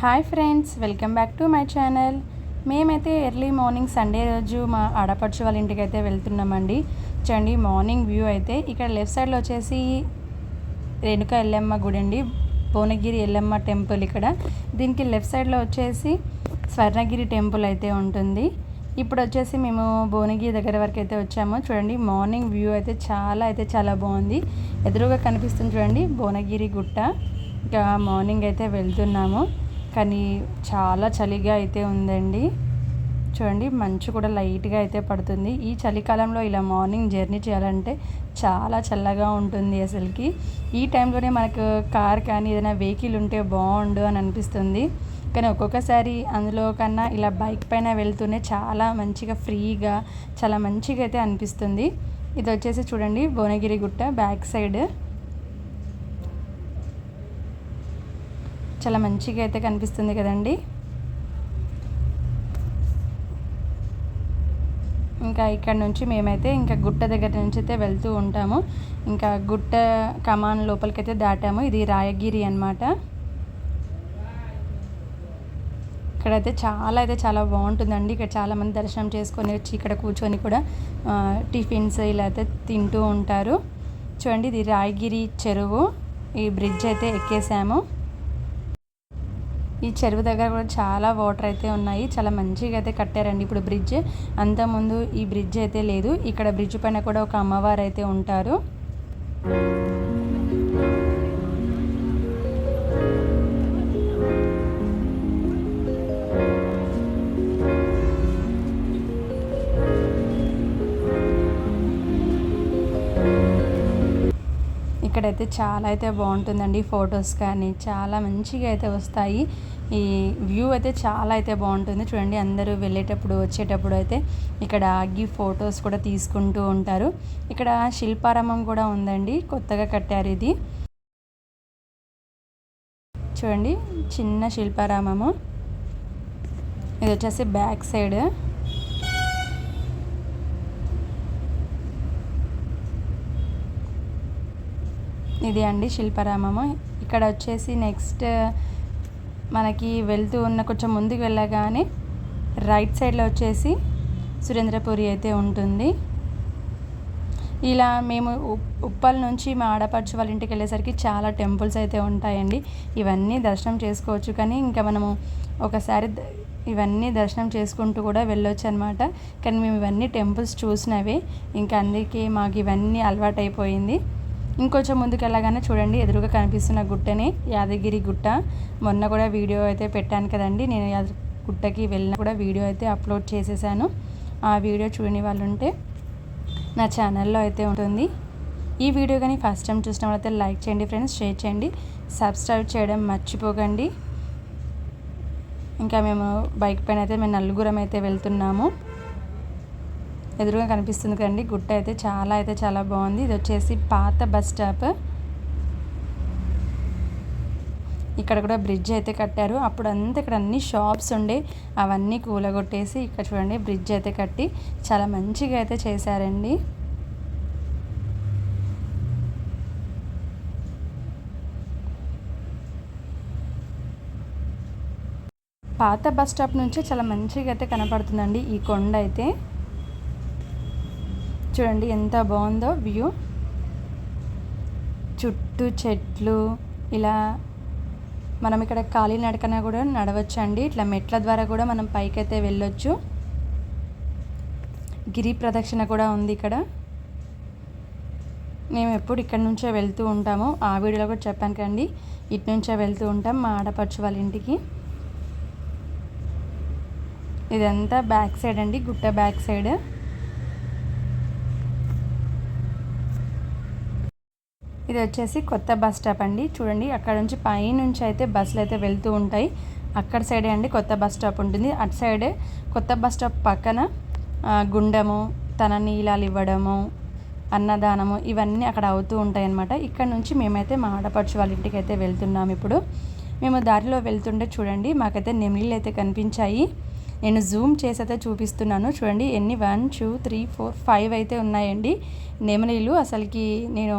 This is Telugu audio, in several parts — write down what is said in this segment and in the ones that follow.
Hi friends welcome back to my channel. మేమైతే ఎర్లీ మార్నింగ్ సండే రోజు మా ఆడపడుచు వాళ్ళ ఇంటికి అయితే వెళ్తున్నామండి. చూడండి మార్నింగ్ వ్యూ అయితే ఇక్కడ లెఫ్ట్ సైడ్లో వచ్చేసి రేణుక ఎల్లమ్మ గుడి అండి. భువనగిరి ఎల్లమ్మ టెంపుల్ ఇక్కడ. దీనికి లెఫ్ట్ సైడ్లో వచ్చేసి స్వర్ణగిరి టెంపుల్ అయితే ఉంటుంది. ఇప్పుడు వచ్చేసి మేము భువనగిరి దగ్గర వరకు అయితే వచ్చాము. చూడండి మార్నింగ్ వ్యూ అయితే చాలా అయితే చాలా బాగుంది. ఎదురుగా కనిపిస్తుంది చూడండి భువనగిరి గుట్ట. ఇంకా మార్నింగ్ అయితే వెళ్తున్నాము. కానీ చాలా చలిగా అయితే ఉందండి. చూడండి మంచు కూడా లైట్గా అయితే పడుతుంది. ఈ చలికాలంలో ఇలా మార్నింగ్ జర్నీ చేయాలంటే చాలా చల్లగా ఉంటుంది అసలుకి. ఈ టైంలోనే మనకు కార్ కానీ ఏదైనా వెహికల్ ఉంటే బాగుండు అని అనిపిస్తుంది. కానీ ఒక్కొక్కసారి అందులో కన్నా ఇలా బైక్ పైన వెళ్తూనే చాలా మంచిగా ఫ్రీగా చాలా మంచిగా అయితే అనిపిస్తుంది. ఇది వచ్చేసి చూడండి భువనగిరి గుట్ట బ్యాక్ సైడ్. చాలా మంచిగా అయితే కనిపిస్తుంది కదండి. ఇంకా ఇక్కడ నుంచి మేమైతే ఇంకా గుట్ట దగ్గర నుంచి అయితే వెళ్తూ ఉంటాము. ఇంకా గుట్ట కమాన్ లోపలికి అయితే దాటాము. ఇది రాయగిరి అనమాట ఇక్కడైతే చాలా అయితే చాలా బాగుంటుందండి. ఇక్కడ చాలామంది దర్శనం చేసుకొని వచ్చి ఇక్కడ కూర్చొని కూడా టిఫిన్స్ ఇలా అయితే తింటూ ఉంటారు. చూడండి ఇది రాయగిరి చెరువు. ఈ బ్రిడ్జ్ అయితే ఎక్కేసాము. ఈ చెరువు దగ్గర కూడా చాలా వాటర్ అయితే ఉన్నాయి. చాలా మంచిగా అయితే కట్టారండి ఇప్పుడు బ్రిడ్జ్ అంతకుముందు ఈ బ్రిడ్జ్ అయితే లేదు. ఇక్కడ బ్రిడ్జ్ పైన కూడా ఒక అమ్మవారు అయితే ఉంటారు. ఇక్కడైతే చాలా అయితే బాగుంటుందండి ఫొటోస్ కానీ చాలా మంచిగా అయితే వస్తాయి. ఈ వ్యూ అయితే చాలా అయితే బాగుంటుంది. చూడండి అందరూ వెళ్ళేటప్పుడు వచ్చేటప్పుడు అయితే ఇక్కడ ఆగి ఫొటోస్ కూడా తీసుకుంటూ ఉంటారు. ఇక్కడ శిల్పారామం కూడా ఉందండి కొత్తగా కట్టారు ఇది. చూడండి చిన్న శిల్పారామము ఇది వచ్చేసి బ్యాక్ సైడ్. ఇది అండి శిల్పారామము. ఇక్కడ వచ్చేసి నెక్స్ట్ మనకి వెళ్తూ ఉన్న కొంచెం ముందుకు వెళ్ళగానే రైట్ సైడ్లో వచ్చేసి సురేంద్రపురి అయితే ఉంటుంది. ఇలా మేము ఉప్పల్ నుంచి మా ఆడపడుచు వాళ్ళ ఇంటికి వెళ్ళేసరికి చాలా టెంపుల్స్ అయితే ఉంటాయండి. ఇవన్నీ దర్శనం చేసుకోవచ్చు కానీ ఇంకా మనము ఒకసారి ఇవన్నీ దర్శనం చేసుకుంటూ కూడా వెళ్ళొచ్చు అనమాట కానీ మేము ఇవన్నీ టెంపుల్స్ చూసినవే. ఇంకా అందుకే మాకు ఇవన్నీ అలవాటు అయిపోయింది ఇంకొంచెం ముందుకు వెళ్ళగానే చూడండి ఎదురుగా కనిపిస్తున్న గుట్టనే యాదగిరి గుట్ట. మొన్న కూడా వీడియో అయితే పెట్టాను కదండి నేను గుట్టకి వెళ్ళిన కూడా వీడియో అయితే అప్లోడ్ చేసేసాను. ఆ వీడియో చూడని వాళ్ళు ఉంటే నా ఛానల్లో అయితే ఉంటుంది. ఈ వీడియో కానీ ఫస్ట్ టైం చూసిన వాళ్ళైతే లైక్ చేయండి ఫ్రెండ్స్ షేర్ చేయండి. సబ్స్క్రైబ్ చేయడం మర్చిపోకండి. ఇంకా మేము బైక్ పైన అయితే మేము నలుగురం అయితే వెళ్తున్నాము. ఎదురుగా కనిపిస్తుంది కదండి. గుట్ట అయితే చాలా అయితే చాలా బాగుంది. ఇది వచ్చేసి పాత బస్ స్టాప్. ఇక్కడ కూడా బ్రిడ్జ్ అయితే కట్టారు. అప్పుడు అంతా ఇక్కడ అన్ని షాప్స్ ఉండే అవన్నీ కూలగొట్టేసి ఇక్కడ చూడండి బ్రిడ్జ్ అయితే కట్టి చాలా మంచిగా అయితే చేశారండి. పాత బస్ స్టాప్ నుంచి చాలా మంచిగా అయితే కనపడుతుందండి ఈ కొండ అయితే. చూడండి ఎంత బాగుందో వ్యూ. చుట్టూ చెట్లు ఇలా మనం ఇక్కడ ఖాళీ నడకన కూడా నడవచ్చు అండి ఇట్లా మెట్ల ద్వారా కూడా మనం పైకైతే వెళ్ళొచ్చు. గిరి ప్రదక్షిణ కూడా ఉంది ఇక్కడ. మేము ఎప్పుడు ఇక్కడ నుంచే వెళ్తూ ఉంటాము. ఆ వీడియోలో కూడా చెప్పాను కండి ఇటు నుంచే వెళ్తూ ఉంటాం మా ఆడపడుచు వాళ్ళ ఇంటికి. ఇదంతా బ్యాక్ సైడ్ అండి గుట్ట బ్యాక్ సైడ్. ఇది వచ్చేసి కొత్త బస్ స్టాప్ అండి. చూడండి అక్కడ నుంచి పైనుంచి అయితే బస్సులు అయితే వెళ్తూ ఉంటాయి. అక్కడ సైడే అండి కొత్త బస్ స్టాప్ ఉంటుంది. అటు సైడే కొత్త బస్ స్టాప్ పక్కన గుండము తన నీళ్ళాలు ఇవ్వడము అన్నదానము ఇవన్నీ అక్కడ అవుతూ ఉంటాయి అన్నమాట ఇక్కడ నుంచి మేమైతే మా ఆడపడుచు వాళ్ళ ఇంటికి అయితే వెళ్తున్నాం ఇప్పుడు. మేము దారిలో వెళ్తుంటే చూడండి మాకైతే నెమిలీలు అయితే కనిపించాయి. నేను జూమ్ చేసి అయితే చూపిస్తున్నాను. చూడండి ఎన్ని? One two three four five అయితే ఉన్నాయండి. నెమలీలు అసలుకి నేను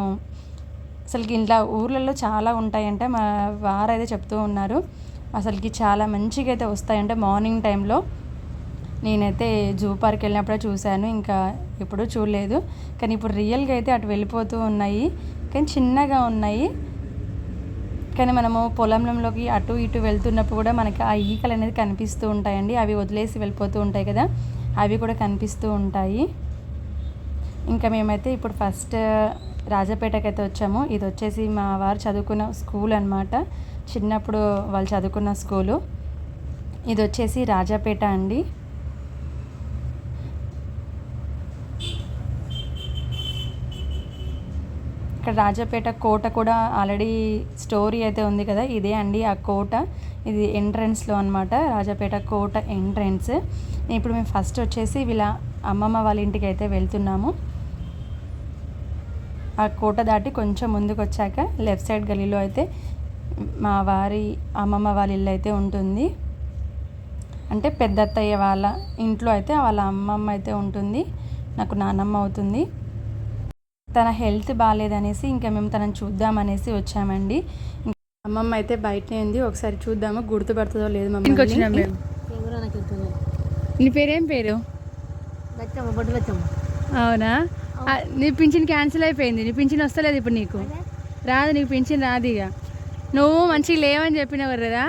అసలుకి ఇంట్లో ఊర్లలో చాలా ఉంటాయంటే మా వారు అయితే చెప్తూ ఉన్నారు. అసలుకి చాలా మంచిగా అయితే వస్తాయంటే మార్నింగ్ టైంలో. నేనైతే జూ పార్క్ వెళ్ళినప్పుడే చూశాను ఇంకా ఎప్పుడూ చూడలేదు. కానీ ఇప్పుడు రియల్గా అయితే అటు వెళ్ళిపోతూ ఉన్నాయి కానీ చిన్నగా ఉన్నాయి. కానీ మనము పొలంలోకి అటు ఇటు వెళ్తున్నప్పుడు కూడా మనకి ఆ ఈకలు అనేది కనిపిస్తూ ఉంటాయండి. అవి వదిలేసి వెళ్ళిపోతూ ఉంటాయి కదా అవి కూడా కనిపిస్తూ ఉంటాయి. ఇంకా మేమైతే ఇప్పుడు ఫస్ట్ రాజపేటకి అయితే వచ్చాము. ఇది వచ్చేసి మా వారు చదువుకున్న స్కూల్ అనమాట చిన్నప్పుడు వాళ్ళు చదువుకున్న స్కూలు. ఇది వచ్చేసి రాజాపేట అండి. ఇక్కడ రాజాపేట కోట కూడా ఆల్రెడీ స్టోరీ అయితే ఉంది కదా. ఇదే అండి ఆ కోట. ఇది ఎంట్రన్స్లో అనమాట రాజాపేట కోట ఎంట్రన్స్. ఇప్పుడు మేము ఫస్ట్ వచ్చేసి వీళ్ళ అమ్మమ్మ వాళ్ళ ఇంటికి అయితే వెళ్తున్నాము. ఆ కోట దాటి కొంచెం ముందుకు వచ్చాక లెఫ్ట్ సైడ్ గలీలో అయితే మా వారి అమ్మమ్మ వాళ్ళ ఇల్లు అయితే ఉంటుంది. అంటే పెద్దత్తయ్య వాళ్ళ ఇంట్లో అయితే వాళ్ళ అమ్మమ్మ అయితే ఉంటుంది. నాకు నానమ్మ అవుతుంది. తన హెల్త్ బాగాలేదనేసి ఇంకా మేము తనని చూద్దామనేసి వచ్చామండి. అమ్మమ్మ అయితే బయటనే ఉంది. ఒకసారి చూద్దాము. గుర్తుపడుతుందో లేదు ఇంటికి వచ్చినాం మమ్మల్ని మేము. ఎవరో నాకు వెళ్తుంది నీ పేరేం పేరు? అవునా? నీ పింఛన్ క్యాన్సిల్ అయిపోయింది. నీ పింఛన్ వస్తలేదు ఇప్పుడు నీకు. రాదు నీకు పింఛన్ రాదు ఇక. నువ్వు మంచిగా లేవని చెప్పినవు కదా.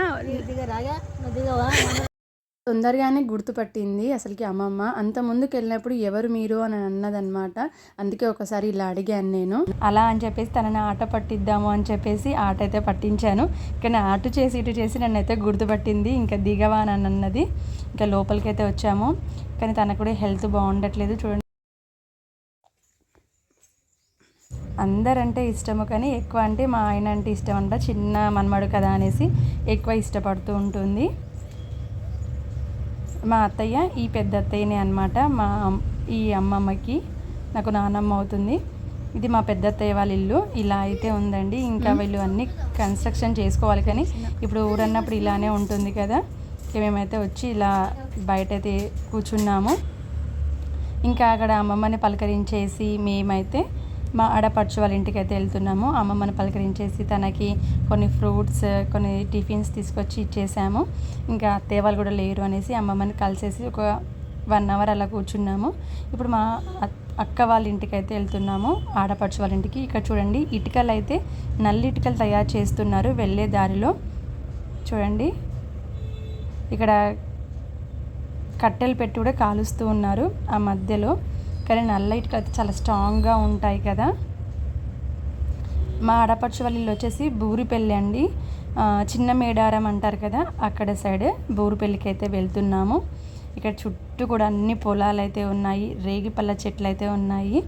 తొందరగానే గుర్తుపట్టింది అసలుకి అమ్మమ్మ. అంత ముందుకు వెళ్ళినప్పుడు ఎవరు మీరు అని అన్నదన్నమాట. అందుకే ఒకసారి ఇలా అడిగాను నేను. అలా అని చెప్పేసి తనని ఆట పట్టిద్దాము అని చెప్పేసి ఆట అయితే పట్టించాను. కానీ అటు చేసి ఇటు చేసి నన్ను అయితే గుర్తుపట్టింది. ఇంకా దిగవా అని అన్నది. ఇంకా లోపలికైతే వచ్చాము. కానీ తనకు కూడా హెల్త్ బాగుండట్లేదు. చూడండి. అందరంటే ఇష్టము కానీ ఎక్కువ అంటే మా ఆయన అంటే ఇష్టం అంట చిన్న మనమడు కదా అనేసి ఎక్కువ ఇష్టపడుతూ ఉంటుంది. మా అత్తయ్య ఈ పెద్ద అత్తయ్యనే అనమాట మా ఈ అమ్మమ్మకి. నాకు నానమ్మ అవుతుంది. ఇది మా పెద్ద అత్తయ్య వాళ్ళ ఇల్లు. ఇలా అయితే ఉందండి. ఇంకా వీళ్ళు అన్ని కన్స్ట్రక్షన్ చేసుకోవాలి కానీ ఇప్పుడు ఊరన్నప్పుడు ఇలానే ఉంటుంది కదా. మేమైతే వచ్చి ఇలా బయట అయితే కూర్చున్నాము. ఇంకా అక్కడ అమ్మమ్మని పలకరించేసి మేమైతే మా ఆడపడుచు వాళ్ళ ఇంటికి అయితే వెళ్తున్నాము. అమ్మమ్మని పలకరించేసి తనకి కొన్ని ఫ్రూట్స్ కొన్ని టిఫిన్స్ తీసుకొచ్చి ఇచ్చేసాము. ఇంకా అత్తయ్య వాళ్ళు కూడా లేరు అనేసి అమ్మమ్మని కలిసేసి ఒక వన్ అవర్ అలా కూర్చున్నాము. ఇప్పుడు మా అక్క వాళ్ళ ఇంటికి అయితే వెళ్తున్నాము. ఆడపడుచు వాళ్ళ ఇంటికి. ఇక్కడ చూడండి ఇటుకలు అయితే నల్లి ఇటుకలు తయారు చేస్తున్నారు వెళ్ళే దారిలో. చూడండి ఇక్కడ కట్టెలు పెట్టి కూడా కాలుస్తూ ఉన్నారు ఆ మధ్యలో. కానీ నల్ల ఇటుకలు అయితే చాలా స్ట్రాంగ్గా ఉంటాయి కదా. మా ఆడపడుచు వాళ్ళ ఇల్లు వచ్చేసి బూరిపల్లి అండి. చిన్న మేడారం అంటారు కదా అక్కడ సైడ్ బూరిపల్లికి అయితే వెళ్తున్నాము. ఇక్కడ చుట్టూ కూడా అన్ని పొలాలు అయితే ఉన్నాయి రేగిపల్ల చెట్లు అయితే ఉన్నాయి.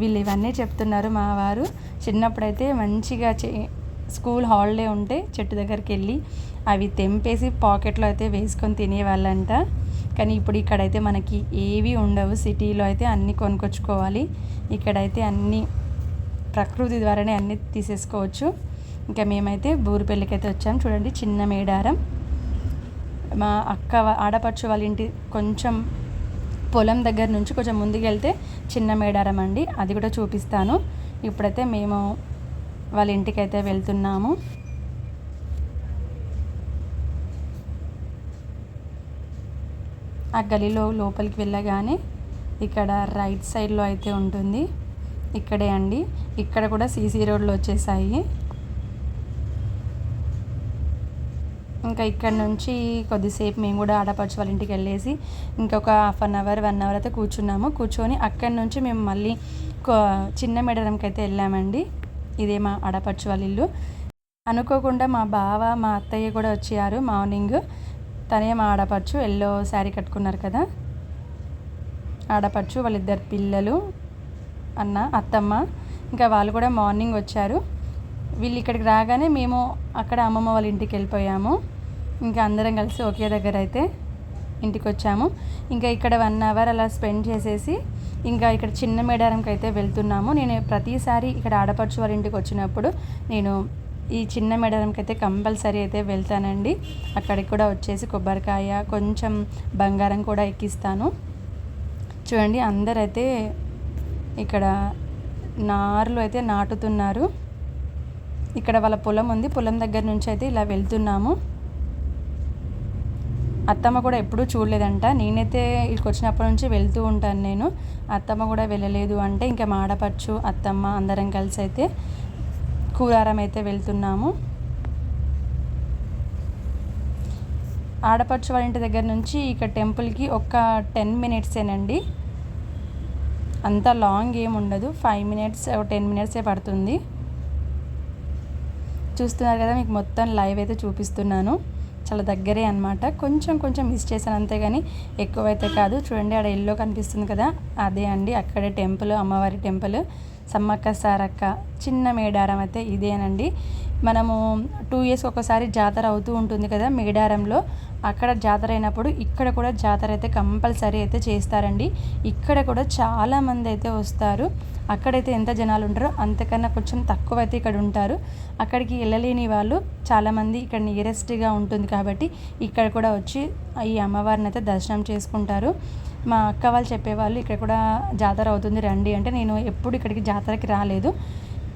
వీళ్ళు ఇవన్నీ చెప్తున్నారు మా వారు. చిన్నప్పుడైతే మంచిగా చే స్కూల్ హాలిడే ఉంటే చెట్టు దగ్గరికి వెళ్ళి అవి తెంపేసి పాకెట్లో అయితే వేసుకొని తినేవాళ్ళంట. కానీ ఇప్పుడు ఇక్కడైతే మనకి ఏవి ఉండవు. సిటీలో అయితే అన్నీ కొనుక్కొచ్చుకోవాలి. ఇక్కడైతే అన్నీ ప్రకృతి ద్వారానే అన్నీ తీసేసుకోవచ్చు. ఇంకా మేమైతే బూరిపల్లికి అయితే వచ్చాం. చూడండి చిన్న మేడారం. మా అక్క ఆడపడుచు వాళ్ళ ఇంటి కొంచెం పొలం దగ్గర నుంచి కొంచెం ముందుకెళ్తే చిన్న మేడారం అండి. అది కూడా చూపిస్తాను. ఇప్పుడైతే మేము వాళ్ళ ఇంటికైతే వెళ్తున్నాము. ఆ గలీలో లోపలికి వెళ్ళగానే ఇక్కడ రైట్ సైడ్లో అయితే ఉంటుంది. ఇక్కడే అండి. ఇక్కడ కూడా సీసీ రోడ్లు వచ్చేసాయి. ఇంకా ఇక్కడ నుంచి కొద్దిసేపు మేము కూడా ఆడపడుచు వాళ్ళ ఇంటికి వెళ్ళేసి ఇంకొక half an hour one hour అయితే కూర్చున్నాము. కూర్చొని అక్కడి నుంచి మేము మళ్ళీ చిన్న మెడరంకి అయితే వెళ్ళామండి. ఇదే మా ఆడపడుచు వాళ్ళ ఇల్లు. అనుకోకుండా మా బావ మా అత్తయ్య కూడా వచ్చారు మార్నింగ్. తనే మా ఆడపడుచు ఎల్లో శారీ కట్టుకున్నారు కదా. ఆడపడుచు వాళ్ళిద్దరు పిల్లలు అన్న అత్తమ్మ ఇంకా వాళ్ళు కూడా మార్నింగ్ వచ్చారు. వీళ్ళు ఇక్కడికి రాగానే మేము అక్కడ అమ్మమ్మ వాళ్ళ ఇంటికి వెళ్ళిపోయాము. ఇంకా అందరం కలిసి ఒకే దగ్గర అయితే ఇంటికి వచ్చాము. ఇంకా ఇక్కడ వన్ అవర్ అలా స్పెండ్ చేసేసి ఇంకా ఇక్కడ చిన్న మేడారంకి అయితే వెళ్తున్నాము. నేను ప్రతిసారి ఇక్కడ ఆడపడుచు వాళ్ళ ఇంటికి వచ్చినప్పుడు నేను ఈ చిన్న మేడారంకి అయితే కంపల్సరీ అయితే వెళ్తానండి. అక్కడికి కూడా వచ్చేసి కొబ్బరికాయ కొంచెం బంగారం కూడా ఎక్కిస్తాను. చూడండి అందరైతే ఇక్కడ నారులు అయితే నాటుతున్నారు. ఇక్కడ వాళ్ళ పొలం ఉంది. పొలం దగ్గర నుంచి అయితే ఇలా వెళ్తున్నాము. అత్తమ్మ కూడా ఎప్పుడూ చూడలేదంట. నేనైతే ఇక్కడికి వచ్చినప్పటి నుంచి వెళ్తూ ఉంటాను నేను. అత్తమ్మ కూడా వెళ్ళలేదు అంటే ఇంకా మాడపచ్చు అత్తమ్మ అందరం కలిసి అయితే కూరారం అయితే వెళ్తున్నాము. ఆడపడుచు వాళ్ళ ఇంటి దగ్గర నుంచి ఇక టెంపుల్కి ఒక టెన్ మినిట్సేనండి. అంత లాంగ్ ఏం ఉండదు. ఫైవ్ మినిట్స్ టెన్ మినిట్సే పడుతుంది. చూస్తున్నారు కదా మీకు మొత్తం లైవ్ అయితే చూపిస్తున్నాను. చాలా దగ్గరే అనమాట కొంచెం కొంచెం మిస్ చేశాను అంతేగాని ఎక్కువైతే కాదు. చూడండి ఆడ ఎల్లో కనిపిస్తుంది కదా. అదే అండి అక్కడే టెంపుల్ అమ్మవారి టెంపుల్. సమ్మక్క సారక్క చిన్న మేడారం అయితే ఇదేనండి. మనము టూ ఇయర్స్ ఒకసారి జాతర అవుతూ ఉంటుంది కదా మేడారంలో. అక్కడ జాతర అయినప్పుడు ఇక్కడ కూడా జాతర అయితే కంపల్సరీ అయితే చేస్తారండి. ఇక్కడ కూడా చాలామంది అయితే వస్తారు. అక్కడైతే ఎంత జనాలు ఉంటారో అంతకన్నా కొంచెం తక్కువ అయితే ఇక్కడ ఉంటారు. అక్కడికి వెళ్ళలేని వాళ్ళు చాలామంది ఇక్కడ నియరెస్ట్గా ఉంటుంది కాబట్టి ఇక్కడ కూడా వచ్చి ఈ అమ్మవారిని అయితే దర్శనం చేసుకుంటారు. మా అక్క వాళ్ళు చెప్పేవాళ్ళు ఇక్కడ కూడా జాతర అవుతుంది రండి అంటే నేను ఎప్పుడు ఇక్కడికి జాతరకి రాలేదు.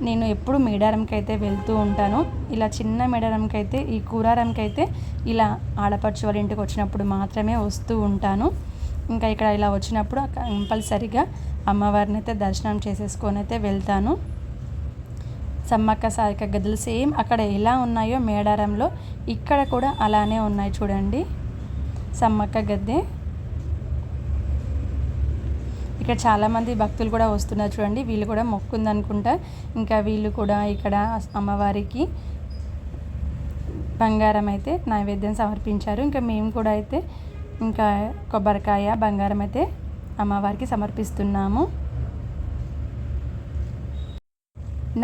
నేను ఎప్పుడు మేడారంకి అయితే వెళ్తూ ఉంటాను ఇలా చిన్న మేడారంకి అయితే ఈ కూరారంకి అయితే ఇలా ఆడపడుచు వాళ్ళ ఇంటికి వచ్చినప్పుడు మాత్రమే వస్తూ ఉంటాను. ఇంకా ఇక్కడ ఇలా వచ్చినప్పుడు కంపల్సరిగా అమ్మవారిని అయితే దర్శనం చేసేసుకొని అయితే వెళ్తాను. సమ్మక్క సారిక గదులు సేమ్ అక్కడ ఎలా ఉన్నాయో మేడారంలో ఇక్కడ కూడా అలానే ఉన్నాయి చూడండి. సమ్మక్క గద్దె. ఇక్కడ చాలామంది భక్తులు కూడా వస్తున్నారు చూడండి. వీళ్ళు కూడా మొక్కుంది అనుకుంటా ఇంకా వీళ్ళు కూడా ఇక్కడ అమ్మవారికి బంగారం అయితే నైవేద్యం సమర్పించారు. ఇంకా మేము కూడా అయితే ఇంకా కొబ్బరికాయ బంగారం అయితే అమ్మవారికి సమర్పిస్తున్నాము.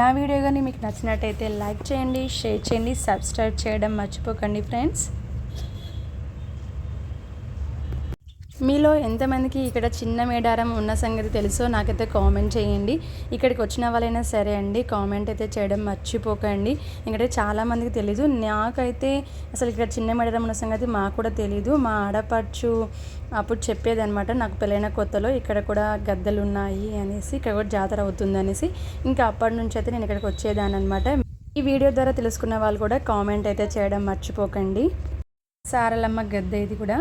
నా వీడియో కానీ మీకు నచ్చినట్టయితే లైక్ చేయండి షేర్ చేయండి సబ్స్క్రైబ్ చేయడం మర్చిపోకండి ఫ్రెండ్స్. మీలో ఎంతమందికి ఇక్కడ చిన్న మేడారం ఉన్న సంగతి తెలుసో నాకైతే కామెంట్ చేయండి. ఇక్కడికి వచ్చిన వాళ్ళైనా సరే అండి కామెంట్ అయితే చేయడం మర్చిపోకండి. ఎందుకంటే చాలామందికి తెలీదు. నాకైతే అసలు ఇక్కడ చిన్న మేడారం ఉన్న సంగతి మాకు కూడా తెలీదు. మా ఆడపడుచు అప్పుడు చెప్పేదనమాట నాకు పెళ్ళైన కొత్తలో ఇక్కడ కూడా గద్దలు ఉన్నాయి అనేసి ఇక్కడ కూడా జాతర అవుతుంది అనేసి. ఇంకా అప్పటి నుంచి అయితే నేను ఇక్కడికి వచ్చేదాన్ని అనమాట ఈ వీడియో ద్వారా తెలుసుకున్న వాళ్ళు కూడా కామెంట్ అయితే చేయడం మర్చిపోకండి. సారలమ్మ గద్దె ఇది కూడా.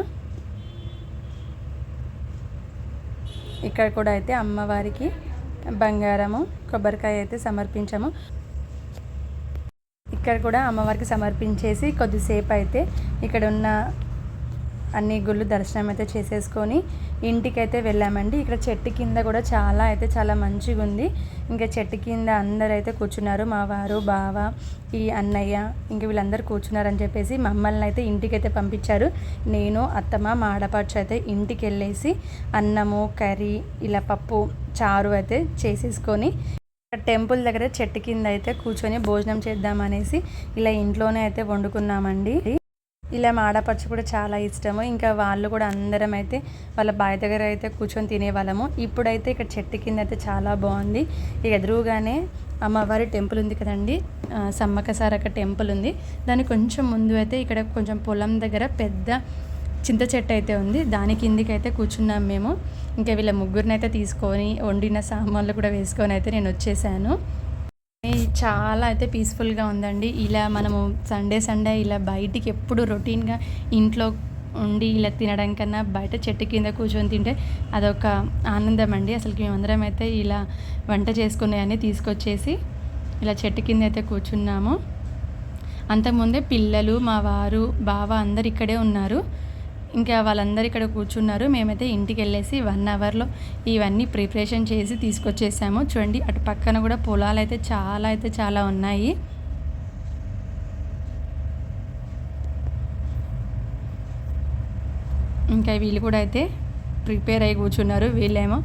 ఇక్కడ కూడా అయితే అమ్మవారికి బంగారము కొబ్బరికాయ అయితే సమర్పించాము. ఇక్కడ కూడా అమ్మవారికి సమర్పించేసి కొద్దిసేపు అయితే ఇక్కడ ఉన్న అన్ని గుళ్ళు దర్శనం అయితే చేసేసుకొని ఇంటికైతే వెళ్ళామండి. ఇక్కడ చెట్టు కింద కూడా చాలా అయితే చాలా మంచిగా ఉంది. ఇంకా చెట్టు కింద అందరూ అయితే కూర్చున్నారు. మా వారు బావ ఈ అన్నయ్య ఇంక వీళ్ళందరూ కూర్చున్నారని చెప్పేసి మమ్మల్ని అయితే ఇంటికైతే పంపించారు. నేను అత్తమ్మ మా ఆడపడుచు అయితే ఇంటికి వెళ్ళేసి అన్నము కర్రీ ఇలా పప్పు చారు అయితే చేసేసుకొని టెంపుల్ దగ్గర చెట్టు కింద అయితే కూర్చొని భోజనం చేద్దామనేసి ఇలా ఇంట్లోనే అయితే వండుకున్నామండి. ఇలా మా ఆడపడుచు కూడా చాలా ఇష్టము. ఇంకా వాళ్ళు కూడా అందరం అయితే వాళ్ళ బావి దగ్గర అయితే కూర్చొని తినేవాళ్ళము. ఇప్పుడైతే ఇక్కడ చెట్టు కింద అయితే చాలా బాగుంది. ఇక ఎదురుగానే అమ్మవారి టెంపుల్ ఉంది కదండి. ఆ, సమ్మక్క సారక్క టెంపుల్ ఉంది. దాని కొంచెం ముందు అయితే ఇక్కడ కొంచెం పొలం దగ్గర పెద్ద చింత చెట్టు అయితే ఉంది. దాని కిందికి అయితే కూర్చున్నాం మేము. ఇంకా వీళ్ళ ముగ్గురిని అయితే తీసుకొని వండిన సామాన్లు కూడా వేసుకొని అయితే నేను వచ్చేసాను. చాలా అయితే పీస్ఫుల్గా ఉందండి. ఇలా మనము సండే సండే ఇలా బయటికి ఎప్పుడు రొటీన్గా ఇంట్లో ఉండి ఇలా తినడం కన్నా బయట చెట్టు కింద కూర్చొని తింటే అదొక ఆనందం అండి. అసలుకి మేమందరం అయితే ఇలా వంట చేసుకునే తీసుకొచ్చేసి ఇలా చెట్టు కింద అయితే కూర్చున్నాము. అంతకుముందే పిల్లలు మా వారు బావ అందరు ఇక్కడే ఉన్నారు. ఇంకా వాళ్ళందరూ ఇక్కడ కూర్చున్నారు. మేమైతే ఇంటికి వెళ్ళేసి వన్ అవర్లో ఇవన్నీ ప్రిపరేషన్ చేసి తీసుకొచ్చేసాము. చూడండి అటు పక్కన కూడా పొలాలు అయితే చాలా అయితే చాలా ఉన్నాయి. ఇంకా వీళ్ళు కూడా అయితే ప్రిపేర్ అయ్యి కూర్చున్నారు. వీళ్ళేమో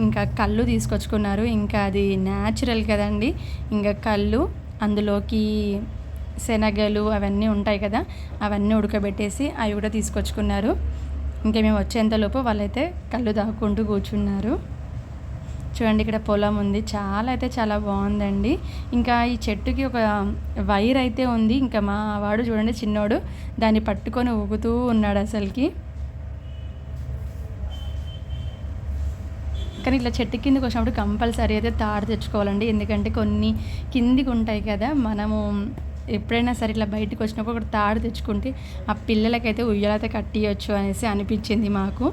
ఇంకా కళ్ళు తీసుకొచ్చుకున్నారు. ఇంకా అది న్యాచురల్ కదండి. ఇంకా కళ్ళు అందులోకి శనగలు అవన్నీ ఉంటాయి కదా అవన్నీ ఉడకబెట్టేసి అవి కూడా తీసుకొచ్చుకున్నారు. ఇంకా మేము వచ్చేంతలోపు వాళ్ళైతే కళ్ళు దాక్కుంటూ కూర్చున్నారు. చూడండి ఇక్కడ పొలం ఉంది చాలా అయితే చాలా బాగుందండి. ఇంకా ఈ చెట్టుకి ఒక వైర్ అయితే ఉంది ఇంకా మా వాడు చూడండి చిన్నోడు దాన్ని పట్టుకొని ఊగుతూ ఉన్నాడు అసలుకి. కానీ ఇట్లా చెట్టు కిందకి వచ్చినప్పుడు కంపల్సరీ అయితే తాడు తెచ్చుకోవాలండి ఎందుకంటే కొన్ని కిందికి ఉంటాయి కదా మనము ఎప్పుడైనా సరే ఇట్లా బయటకు వచ్చినప్పుడు ఒక తాడు తెచ్చుకుంటే ఆ పిల్లలకైతే ఉయ్యాలైతే కట్టియచ్చు అనేసి అనిపించింది మాకు.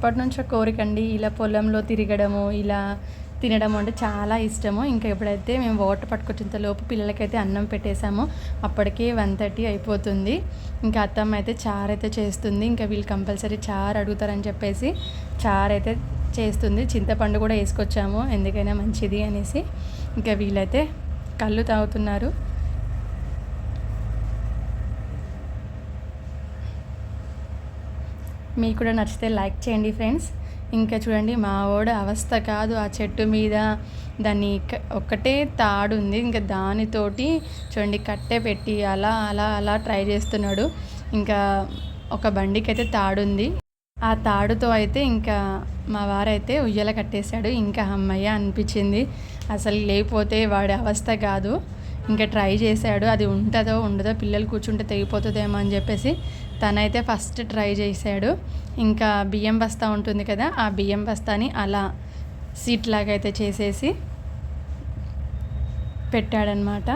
ఎప్పటి నుంచో కోరికండి ఇలా పొలంలో తిరగడము ఇలా తినడం అంటే చాలా ఇష్టము. ఇంకా ఎప్పుడైతే మేము వాటర్ పట్టుకొచ్చేంత లోపు పిల్లలకైతే అన్నం పెట్టేశాము అప్పటికే వన్ థర్టీ అయిపోతుంది. ఇంకా అత్తమ్మ అయితే చారు అయితే చేస్తుంది. ఇంకా వీళ్ళు కంపల్సరీ చారు అడుగుతారని చెప్పేసి చారు అయితే చేస్తుంది. చింతపండు కూడా వేసుకొచ్చాము. ఎందుకైనా మంచిది అనేసి. ఇంకా వీళ్ళైతే కళ్ళు తాగుతున్నారు. మీకు కూడా నచ్చితే లైక్ చేయండి ఫ్రెండ్స్. ఇంకా చూడండి మా ఓడ అవస్థ కాదు. ఆ చెట్టు మీద దాన్ని ఒక్కటే తాడు ఉంది. ఇంకా దానితోటి చూడండి కట్టె పెట్టి అలా అలా అలా ట్రై చేస్తున్నాడు. ఇంకా ఒక బండికి అయితే తాడు ఉంది. ఆ తాడుతో అయితే ఇంకా మా వారైతే ఉయ్యాల కట్టేశాడు. ఇంకా అమ్మయ్య అనిపించింది. అసలు లేకపోతే వాడి అవస్థ కాదు. ఇంకా ట్రై చేశాడు. అది ఉంటుందో ఉండదో పిల్లలు కూర్చుంటే తెగిపోతుందేమో అని చెప్పేసి తనైతే ఫస్ట్ ట్రై చేశాడు. ఇంకా బియ్యం బస్తా ఉంటుంది కదా ఆ బియ్యం బస్తాని అలా సీట్ లాగా అయితే చేసేసి పెట్టాడనమాట.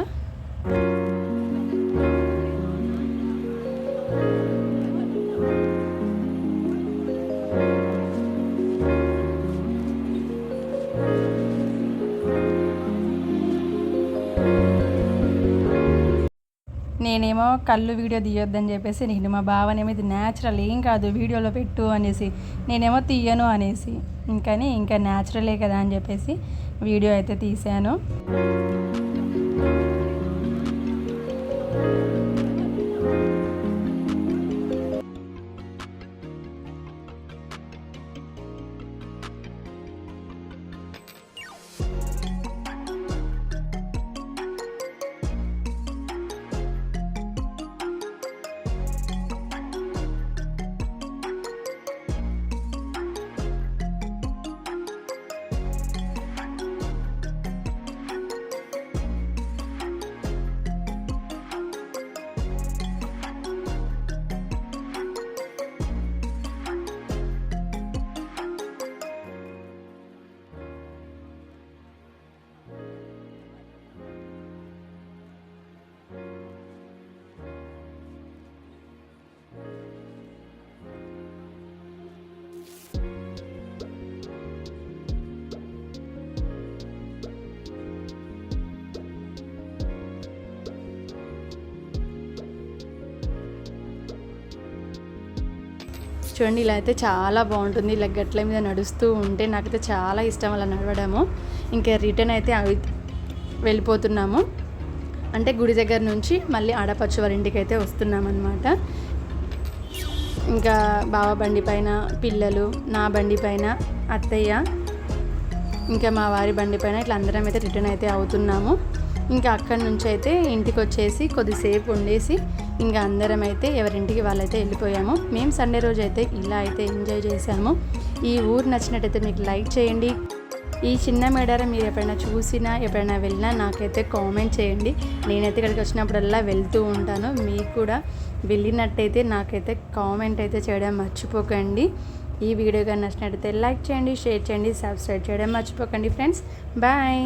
నేనేమో కళ్ళు వీడియో తీయొద్దని చెప్పేసి నేను మా బావనేమో ఇది న్యాచురల్ ఏం కాదు వీడియోలో పెట్టు అనేసి నేనేమో తీయను అనేసి ఇంకని ఇంకా న్యాచురలే కదా అని చెప్పేసి వీడియో అయితే తీశాను. చూడండి. ఇలా అయితే చాలా బాగుంటుంది. ఇలా గట్ల మీద నడుస్తూ ఉంటే నాకైతే చాలా ఇష్టం అలా నడవడము. ఇంకా రిటర్న్ అయితే అవి వెళ్ళిపోతున్నాము. అంటే గుడి దగ్గర నుంచి మళ్ళీ ఆడపచ్చు వాళ్ళ ఇంటికి అయితే వస్తున్నాం అనమాట ఇంకా బావ బండి పైన పిల్లలు నా బండి పైన అత్తయ్య ఇంకా మా వారి బండి పైన ఇట్లా అందరం అయితే రిటర్న్ అయితే అవుతున్నాము. ఇంకా అక్కడి నుంచి అయితే ఇంటికి వచ్చేసి కొద్దిసేపు ఉండేసి ఇంకా అందరం అయితే ఎవరింటికి వాళ్ళైతే వెళ్ళిపోయాము. మేము సండే రోజు అయితే ఇలా అయితే ఎంజాయ్ చేసాము ఈ ఊరు నచ్చినట్టయితే మీకు లైక్ చేయండి. ఈ చిన్న మేడారం మీరు ఎప్పుడైనా చూసినా ఎప్పుడైనా వెళ్ళినా నాకైతే కామెంట్ చేయండి. నేనైతే ఇక్కడికి వచ్చినప్పుడల్లా వెళ్తూ ఉంటాను. మీకు కూడా వెళ్ళినట్టయితే నాకైతే కామెంట్ అయితే చేయడం మర్చిపోకండి. ఈ వీడియో కానీ నచ్చినట్టయితే లైక్ చేయండి షేర్ చేయండి సబ్స్క్రైబ్ చేయడం మర్చిపోకండి ఫ్రెండ్స్. బాయ్.